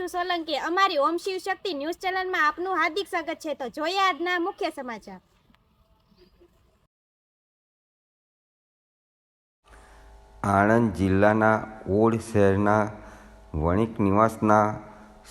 દિશુ સોલંકી, અમારી ઓમ શિવ શક્તિ ન્યૂઝ ચેનલમાં આપનું હાર્દિક સ્વાગત છે. તો જોઈએ આજના મુખ્ય સમાચાર. આણંદ જિલ્લાના ઓડ શહેરના વણિક નિવાસના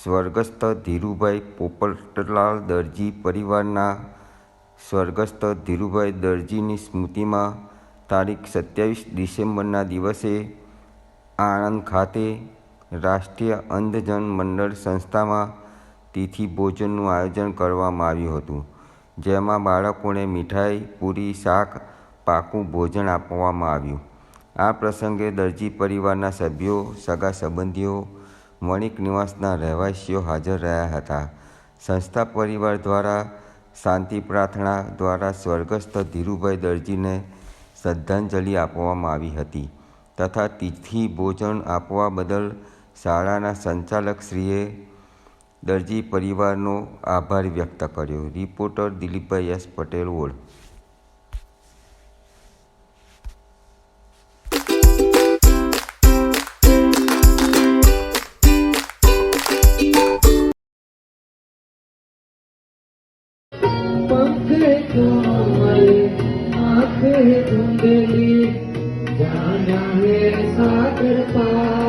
સ્વર્ગસ્થ ધીરુભાઈ પોપટલાલ દરજી પરિવારના સ્વર્ગસ્થ ધીરુભાઈ દરજીની સ્મૃતિમાં તારીખ સત્યાવીસ ડિસેમ્બરના દિવસે આણંદ ખાતે રાષ્ટ્રીય અંધજન મંડળ સંસ્થામાં તિથિ ભોજનનું આયોજન કરવામાં આવ્યું હતું, જેમાં બાળકોને મીઠાઈ, પૂરી, શાક, પાકું ભોજન આપવામાં આવ્યું. આ પ્રસંગે દરજી પરિવારના સભ્યો, સગા સંબંધીઓ, વણિક નિવાસના રહેવાસીઓ હાજર રહ્યા હતા. સંસ્થા પરિવાર દ્વારા, શાંતિ પ્રાર્થના દ્વારા સ્વર્ગસ્થ ધીરુભાઈ દરજીને શ્રદ્ધાંજલિ આપવામાં આવી હતી, તથા તિથિ ભોજન આપવા બદલ શાળાના સંચાલકશ્રીએ દરજી પરિવારનો આભાર વ્યક્ત કર્યો રિપોર્ટર દિલીપભાઈ એસ પટેલ ઓળ पंख कोमल आँख धुंधली जाना है सागर पार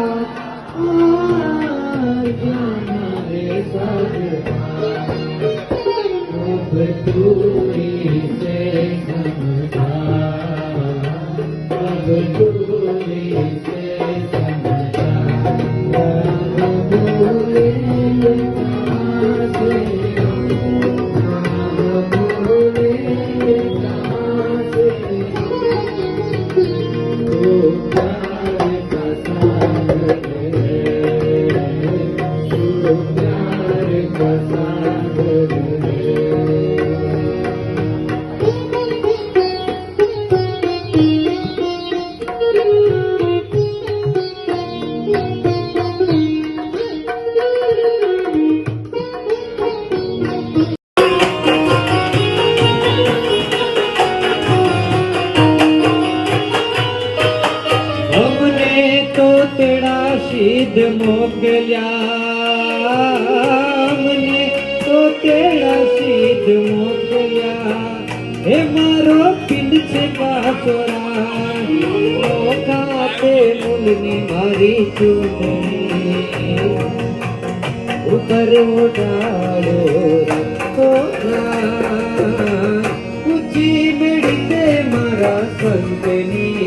મોકલ્યા તો તેડા સિદ્ધ મોકલ્યા. હે મારો છે પાછોરા ખાતે મૂલની મારી ચૂંટણી. ઉપર ઓઢાડો રસ્તો ઊંચી મેળી તે મારા સંતની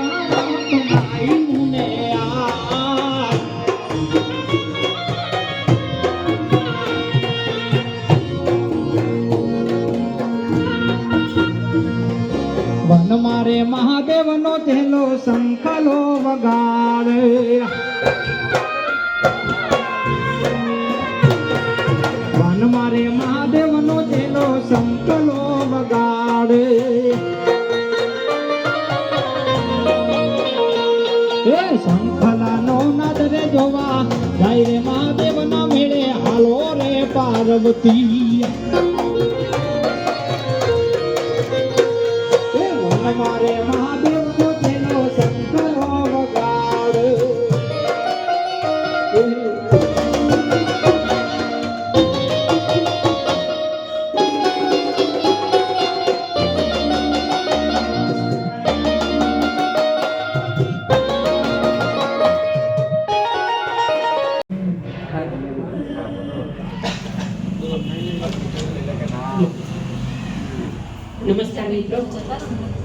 વન મારે મહાદેવ નો થેલો શંખલો વગાડે. વન મારે મહાદેવ નો થેલો શંખલો વગાડે. એ શંખલા નો નાદ રે જોવા, જાય રે મહાદેવ ના મેળે, હાલો રે પાર્વતી. અમારે મહાદેવ પોતેનો શંકરો વગાડ નમસ્કાર મિત્રો.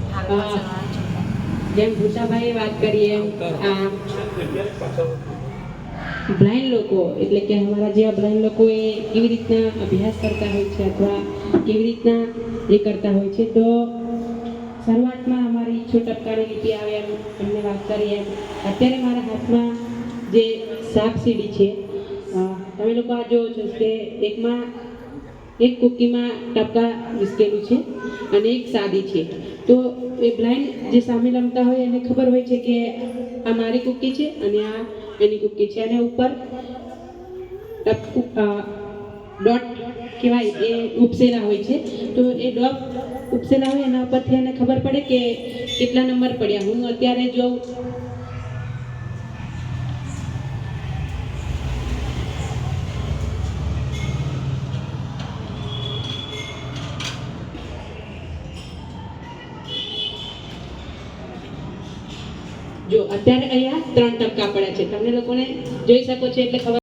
જેમ ભૂષાભાઈએ વાત કરી એમ આ બ્લાઇન્ડ લોકો એટલે કે અમારા જેવા બ્લાઇન્ડ લોકો એ કેવી રીતના અભ્યાસ કરતા હોય છે અથવા કેવી રીતના એ કરતા હોય છે તો શરૂઆતમાં અમારી છોટપકાની લીટી આવે એમ એમને વાત કરી એમ. અત્યારે મારા હાથમાં જે સાપ સીડી છે તમે લોકો આ જોવો છો કે એકમાં એક કુકીમાં ટપકા વિસ્કેલું છે અને એક સાદી છે. તો એ બ્લાઇન્ડ જે સામે રમતા હોય એને ખબર હોય છે કે આ મારી કુકી છે અને આ એની કુકી છે. અને ઉપર ડોટ કહેવાય એ ઉપસેલા હોય છે. તો એ ડોટ ઉપસેલા હોય એના ઉપરથી એને ખબર પડે કે કેટલા નંબર પડ્યા. હું અત્યારે જો જો અત્યારે અહીંયા ત્રણ ટપકા પડ્યા છે. તમને લોકોને જોઈ શકો છો એટલે ખબર